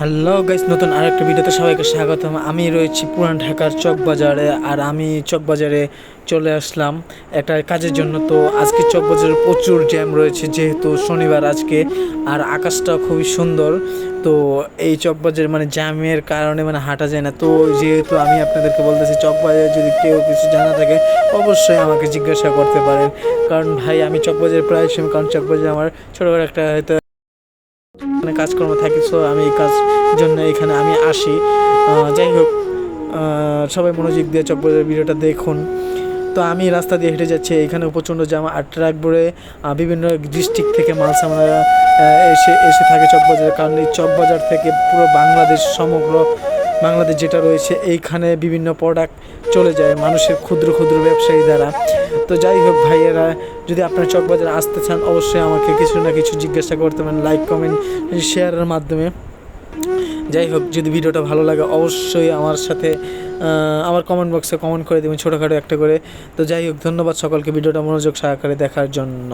Hello guys নতুন আরেকটা ভিডিওতে সবাইকে স্বাগতম। আমি রয়েছি পুরান ঢাকার চকবাজারে, আর আমি চকবাজারে চলে আসলাম একটা কাজের জন্য। তো আজকে চকবাজারে প্রচুর জ্যাম রয়েছে, যেহেতু শনিবার আজকে, আর আকাশটা খুবই সুন্দর। তো এই চকবাজারে মানে জ্যামের কারণে মানে হাঁটা যায় না। তো যেহেতু আমি আপনাদেরকে বলতেছি, চকবাজারে যদি কেউ কিছু জানা থাকে, অবশ্যই আমাকে জিজ্ঞাসা করতে পারেন। কারণ ভাই, আমি চকবাজারে প্রায় কারণ চকবাজারে আমার ছোটোখাটো একটা হয়তো মানে কাজকর্ম থাকে সো আমি এই কাজ জন্য এখানে আমি আসি। যাই হোক সবাই মনোযোগ দিয়ে চকবাজার ভিডিওটা দেখুন। তো আমি রাস্তা দিয়ে হেঁটে যাচ্ছি, এখানে প্রচণ্ড জামা আট বড়ে বিভিন্ন ডিস্ট্রিক্ট থেকে মাল সামানা এসে এসে থাকে চকবাজার। কারণ এই চকবাজার থেকে পুরো বাংলাদেশ সমগ্র বাংলাদেশ যেটা রয়েছে, এইখানে বিভিন্ন প্রোডাক্ট চলে যায় মানুষের ক্ষুদ্র ক্ষুদ্র ব্যবসায়ী দ্বারা। তো যাই হোক ভাইয়েরা, যদি আপনার চকবাজারে আসতে চান, অবশ্যই আমাকে কিছু না কিছু জিজ্ঞাসা করতে পারেন লাইক কমেন্ট শেয়ারের মাধ্যমে। যাই হোক, যদি ভিডিওটা ভালো লাগে, অবশ্যই আমার সাথে আমার কমেন্ট বক্সে কমেন্ট করে দেবেন ছোটোখাটো একটা করে। তো যাই হোক, ধন্যবাদ সকলকে, ভিডিওটা মনোযোগ সহকারে দেখার জন্য।